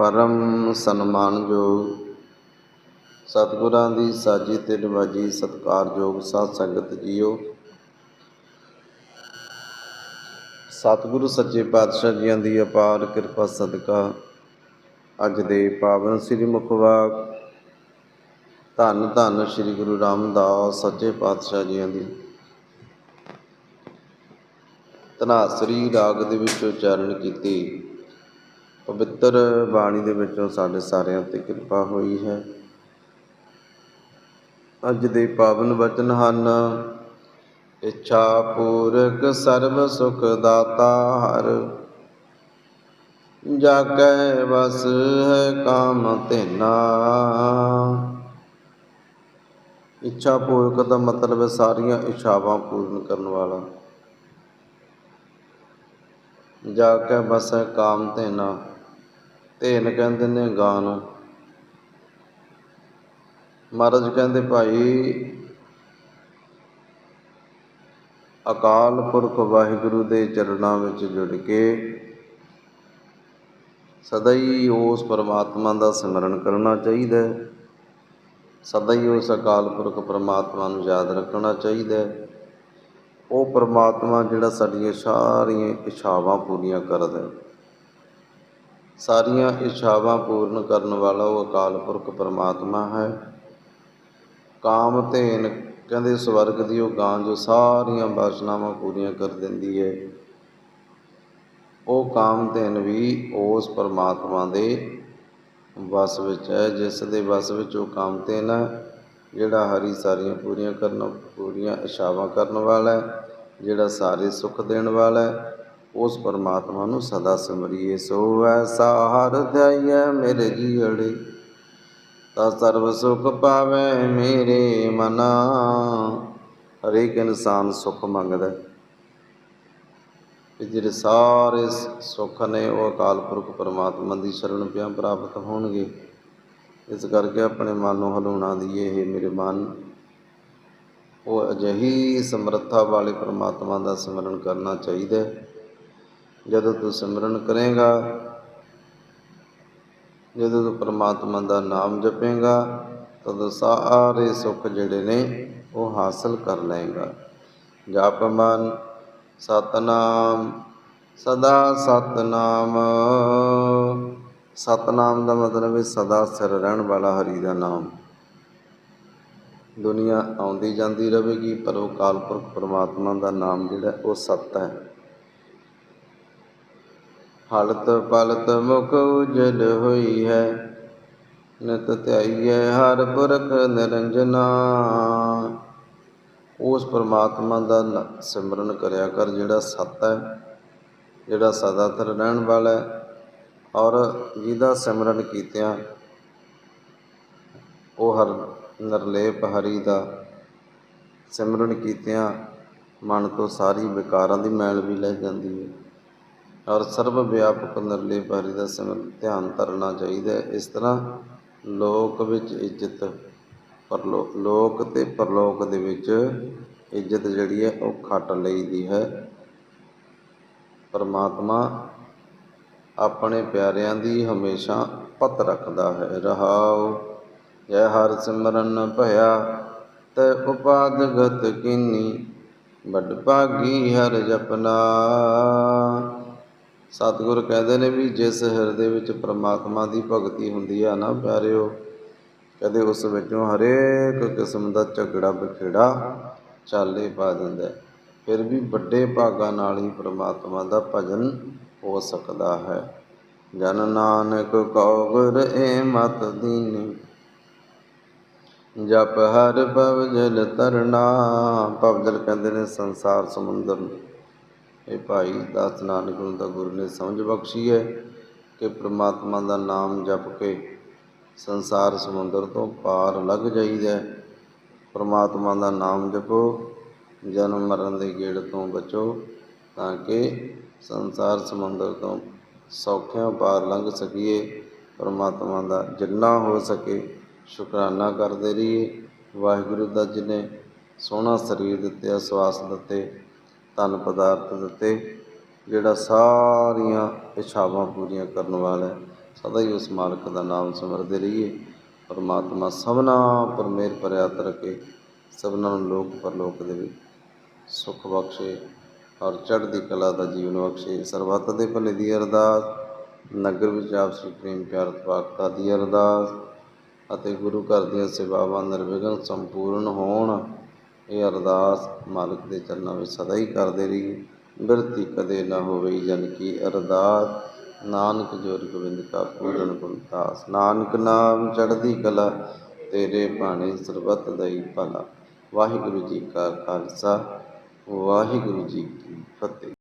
ਪਰਮ ਸਨਮਾਨਯੋਗ ਸਤਿਗੁਰਾਂ ਦੀ ਸਾਜੀ ਤੇ ਨਿਵਾਜੀ ਸਤਿਕਾਰਯੋਗ ਸਾਧ ਸੰਗਤ ਜੀਓ। ਸਤਿਗੁਰੂ ਸੱਚੇ ਪਾਤਸ਼ਾਹ ਜੀਆਂ ਦੀ ਅਪਾਰ ਕਿਰਪਾ ਸਦਕਾ ਅੱਜ ਦੇ ਪਾਵਨ ਸ੍ਰੀ ਮੁਖਵਾਕ ਧੰਨ ਧੰਨ ਸ੍ਰੀ ਗੁਰੂ ਰਾਮਦਾਸ ਸੱਚੇ ਪਾਤਸ਼ਾਹ ਜੀਆਂ ਦੀ। ਧਨਾਸਰੀ ਰਾਗ ਦੇ ਵਿੱਚ ਉਚਾਰਨ ਕੀਤੀ। ਪਵਿੱਤਰ ਬਾਣੀ ਦੇ ਵਿੱਚੋਂ ਸਾਡੇ ਸਾਰਿਆਂ ਤੇ ਕਿਰਪਾ ਹੋਈ ਹੈ। ਅੱਜ ਦੇ ਪਾਵਨ ਵਚਨ ਹਨ, ਇੱਛਾ ਪੂਰਕ ਸਰਬ ਸੁਖ ਦਾਤਾ ਹਰ ਜਾ ਕੈ ਵਸ ਹੈ ਕਾਮ ਤੇਨਾ ਇੱਛਾ ਪੂਰਕ ਦਾ ਮਤਲਬ ਹੈ ਸਾਰੀਆਂ ਇੱਛਾਵਾਂ ਪੂਰਨ ਕਰਨ ਵਾਲਾ। ਜਾ ਕੇ ਬਸ ਹੈ ਕਾਮ ਤੇਨਾ ਧੇਨ ਕਹਿੰਦੇ ਨੇ ਗਾਂ ਨੂੰ ਮਹਾਰਾਜ ਕਹਿੰਦੇ, ਭਾਈ, ਅਕਾਲ ਪੁਰਖ ਵਾਹਿਗੁਰੂ ਦੇ ਚਰਨਾਂ ਵਿੱਚ ਜੁੜ ਕੇ ਸਦਾ ਹੀ ਉਸ ਪਰਮਾਤਮਾ ਦਾ ਸਿਮਰਨ ਕਰਨਾ ਚਾਹੀਦਾ ਹੈ। ਸਦਾ ਹੀ ਉਸ ਅਕਾਲ ਪੁਰਖ ਪਰਮਾਤਮਾ ਨੂੰ ਯਾਦ ਰੱਖਣਾ ਚਾਹੀਦਾ ਹੈ। ਉਹ ਪਰਮਾਤਮਾ ਜਿਹੜਾ ਸਾਡੀਆਂ ਸਾਰੀਆਂ ਇੱਛਾਵਾਂ ਪੂਰੀਆਂ ਕਰਦਾ ਹੈ। ਸਾਰੀਆਂ ਇੱਛਾਵਾਂ ਪੂਰਨ ਕਰਨ ਵਾਲਾ ਉਹ ਅਕਾਲ ਪੁਰਖ ਪਰਮਾਤਮਾ ਹੈ। ਕਾਮ ਧੇਨ ਕਹਿੰਦੇ ਸਵਰਗ ਦੀ ਉਹ ਗਾਂ ਜੋ ਸਾਰੀਆਂ ਵਾਸਨਾਵਾਂ ਪੂਰੀਆਂ ਕਰ ਦਿੰਦੀ ਹੈ। ਉਹ ਕਾਮ ਧੇਨ ਵੀ ਉਸ ਪਰਮਾਤਮਾ ਦੇ ਵਸ ਵਿੱਚ ਹੈ, ਜਿਸ ਦੇ ਵਸ ਵਿੱਚ ਉਹ ਕਾਮ ਧੇਨ ਹੈ, ਜਿਹੜਾ ਹਰੀ ਸਾਰੀਆਂ ਪੂਰੀਆਂ ਕਰਨ, ਪੂਰੀਆਂ ਇਛਾਵਾਂ ਕਰਨ ਵਾਲਾ ਹੈ, ਜਿਹੜਾ ਸਾਰੇ ਸੁੱਖ ਦੇਣ ਵਾਲਾ ਹੈ। ਉਸ ਪਰਮਾਤਮਾ ਨੂੰ ਸਦਾ ਸਿਮਰੀਏ ਸੋ ਐਸਾ ਹਰ ਧਿਆਈਐ ਮੇਰੇ ਜੀੜੇ ਤਾ ਸਰਬ ਸੁਖ ਪਾਵੇ ਮੇਰੇ ਮਨਾ। ਹਰੇਕ ਇਨਸਾਨ ਸੁਖ ਮੰਗਦਾ ਹੈ। ਜਿਹੜੇ ਸਾਰੇ ਸੁੱਖ ਨੇ, ਉਹ ਅਕਾਲ ਪੁਰਖ ਪਰਮਾਤਮਾ ਦੀ ਸ਼ਰਨ ਪਿਆ ਪ੍ਰਾਪਤ ਹੋਣਗੇ। ਇਸ ਕਰਕੇ ਆਪਣੇ ਮਨ ਨੂੰ ਹਲਾਉਣਾ ਦੀਏ ਇਹ ਮੇਰੇ ਮਨ। ਉਹ ਅਜਿਹੀ ਸਮਰੱਥਾ ਵਾਲੇ ਪਰਮਾਤਮਾ ਦਾ ਸਿਮਰਨ ਕਰਨਾ ਚਾਹੀਦਾ ਹੈ। ਜਦੋਂ ਤੂੰ ਸਿਮਰਨ ਕਰੇਗਾ, ਜਦੋਂ ਤੂੰ ਪਰਮਾਤਮਾ ਦਾ ਨਾਮ ਜਪੇਗਾ, ਤਦੋਂ ਸਾਰੇ ਸੁੱਖ ਜਿਹੜੇ ਨੇ ਉਹ ਹਾਸਲ ਕਰ ਲਏਗਾ। ਜਪ ਮਨ ਸਤਨਾਮ, ਸਦਾ ਸਤਨਾਮ। ਸਤਨਾਮ ਦਾ ਮਤਲਬ ਹੈ ਸਦਾ ਸਿਰ ਰਹਿਣ ਵਾਲਾ ਹਰੀ ਦਾ ਨਾਮ। ਦੁਨੀਆ ਆਉਂਦੀ ਜਾਂਦੀ ਰਹੇਗੀ, ਪਰ ਉਹ ਕਾਲਪੁਰਖ ਪਰਮਾਤਮਾ ਦਾ ਨਾਮ ਜਿਹੜਾ ਉਹ ਸਤ ਹੈ। ਹਲਤ ਪਲਤ ਮੁਖ ਉਜਲ ਹੋਈ ਹੈ। ਨਿਤ ਧਿਆਈਐ ਹਰ ਪੁਰਖ ਨਿਰੰਜਨਾ ਉਸ ਪਰਮਾਤਮਾ ਦਾ ਸਿਮਰਨ ਕਰਿਆ ਕਰ ਜਿਹੜਾ ਸਤ ਹੈ, ਜਿਹੜਾ ਸਦਾਤਰ ਰਹਿਣ ਵਾਲਾ ਹੈ ਔਰ ਜਿਹਦਾ ਸਿਮਰਨ ਕੀਤਿਆਂ ਉਹ ਹਰ ਨਿਰਲੇਪ ਹਰੀ ਦਾ ਸਿਮਰਨ ਕੀਤਿਆਂ ਮਨ ਤੋਂ ਸਾਰੀ ਵਿਕਾਰਾਂ ਦੀ ਮੈਲ ਵੀ ਲੈ ਜਾਂਦੀ ਹੈ। ਔਰ ਸਰਬ ਵਿਆਪਕ ਨਿਰਲੇਪ ਹਰੀ ਦਾ ਸਿਮਰਨ ਧਿਆਨ ਧਰਨਾ ਚਾਹੀਦਾ ਹੈ। ਇਸ ਤਰ੍ਹਾਂ ਲੋਕ ਵਿੱਚ ਇੱਜ਼ਤ, ਪਰਲੋ, ਲੋਕ ਤੇ ਪਰਲੋਕ ਦੇ ਵਿੱਚ ਇੱਜ਼ਤ ਜਿਹੜੀ ਹੈ ਉਹ ਖੱਟ ਲਈਦੀ ਹੈ। ਪਰਮਾਤਮਾ ਆਪਣੇ ਪਿਆਰਿਆਂ ਦੀ ਹਮੇਸ਼ਾ ਪਤ ਰੱਖਦਾ ਹੈ। ਰਹਾਉ, ਜੈ ਹਰ ਸਿਮਰਨ ਭਇਆ, ਤੈ ਉਪਾਦ ਗਤ ਕੀਨੀ, ਵੱਡ ਭਾਗੀ ਹਰ ਜਪਨਾ। ਸਤਿਗੁਰ ਕਹਿੰਦੇ ਨੇ ਵੀ ਜਿਸ ਹਿਰਦੇ ਵਿੱਚ ਪ੍ਰਮਾਤਮਾ ਦੀ ਭਗਤੀ ਹੁੰਦੀ ਆ ਨਾ ਪਿਆਰਿਓ, ਕਦੇ ਉਸ ਵਿੱਚੋਂ ਹਰੇਕ ਕਿਸਮ ਦਾ ਝਗੜਾ ਬਖੇੜਾ ਚਾਲੇ ਪਾ ਦਿੰਦਾ ਫਿਰ ਵੀ ਵੱਡੇ ਭਾਗਾਂ ਨਾਲ ਹੀ ਪ੍ਰਮਾਤਮਾ ਦਾ ਭਜਨ ਹੋ ਸਕਦਾ ਹੈ। ਜਨ ਨਾਨਕ ਕਉ ਗੁਰ ਏ ਮਤ ਦੀਨੀ, ਜਪ ਹਰ ਭਵਜਲ ਤਰਨਾ। ਪਵਜਲ ਕਹਿੰਦੇ ਨੇ ਸੰਸਾਰ ਸਮੁੰਦਰ ਨੂੰ। ਇਹ ਭਾਈ ਦਾਸ ਨਾਨਕ ਨੂੰ ਤਾਂ ਗੁਰੂ ਨੇ ਸਮਝ ਬਖਸ਼ੀ ਹੈ ਕਿ ਪ੍ਰਮਾਤਮਾ ਦਾ ਨਾਮ ਜਪ ਕੇ ਸੰਸਾਰ ਸਮੁੰਦਰ ਤੋਂ ਪਾਰ ਲੱਗ ਜਾਈਦਾ ਹੈ। ਪ੍ਰਮਾਤਮਾ ਦਾ ਨਾਮ ਜਪੋ, ਜਨਮ ਮਰਨ ਦੇ ਗੇੜ ਤੋਂ ਬਚੋ ਤਾਂ ਕਿ ਸੰਸਾਰ ਸਮੁੰਦਰ ਤੋਂ ਸੌਖਿਆਂ ਪਾਰ ਲੰਘ ਸਕੀਏ। ਪਰਮਾਤਮਾ ਦਾ ਜਿੰਨਾ ਹੋ ਸਕੇ ਸ਼ੁਕਰਾਨਾ ਕਰਦੇ ਰਹੀਏ। ਵਾਹਿਗੁਰੂ ਦਾ ਜਿਹਨੇ ਸੋਹਣਾ ਸਰੀਰ ਦਿੱਤੇ, ਸਵਾਸ ਦਿੱਤੇ ਧਨ ਪਦਾਰਥ ਦਿੱਤੇ, ਜਿਹੜਾ ਸਾਰੀਆਂ ਇੱਛਾਵਾਂ ਪੂਰੀਆਂ ਕਰਨ ਵਾਲਾ ਹੈ, ਸਦਾ ਹੀ ਉਸ ਮਾਲਕ ਦਾ ਨਾਮ ਸਿਮਰਦੇ ਰਹੀਏ। ਪਰਮਾਤਮਾ ਸਭਨਾ ਪਰ ਮਿਹਰ ਭਰਿਆ ਰੱਖੇ, ਸਭਨਾਂ ਨੂੰ ਲੋਕ ਪਰਲੋਕ ਦੇ ਵਿੱਚ ਸੁਖ ਬਖਸ਼ੇ ਔਰ ਚੜ੍ਹਦੀ ਕਲਾ ਦਾ ਜੀਵਨ ਬਖਸ਼ੇ। ਸਰਬੱਤ ਦੇ ਭਲੇ ਦੀ ਅਰਦਾਸ, ਨਗਰ ਵਿੱਚ ਆਪਸੀ ਪ੍ਰੇਮ ਪਿਆਰ ਤਵਾਕਤਾ ਦੀ ਅਰਦਾਸ ਅਤੇ ਗੁਰੂ ਘਰ ਦੀਆਂ ਸੇਵਾਵਾਂ ਨਿਰਵਿਘਨ ਸੰਪੂਰਨ ਹੋਣ। ਇਹ ਅਰਦਾਸ ਮਾਲਕ ਦੇ ਚਰਨਾਂ ਵਿੱਚ ਸਦਾ ਹੀ ਕਰਦੇ ਰਹੀਏ। ਬਿਰਤੀ ਕਦੇ ਨਾ ਹੋਵੇ ਜਨ ਕੀ ਅਰਦਾਸ। ਨਾਨਕ ਜੋਰ ਗੋਬਿੰਦ ਕਾ ਪੂਰਨ ਗੁਣਦਾਸ ਨਾਨਕ ਨਾਮ ਚੜ੍ਹਦੀ ਕਲਾ, ਤੇਰੇ ਬਾਣੇ ਸਰਬੱਤ ਦਾ ਭਲਾ। ਵਾਹਿਗੁਰੂ ਜੀ ਕਾ ਖਾਲਸਾ, ਵਾਹਿਗੁਰੂ ਜੀ ਕੀ ਫਤਿਹ।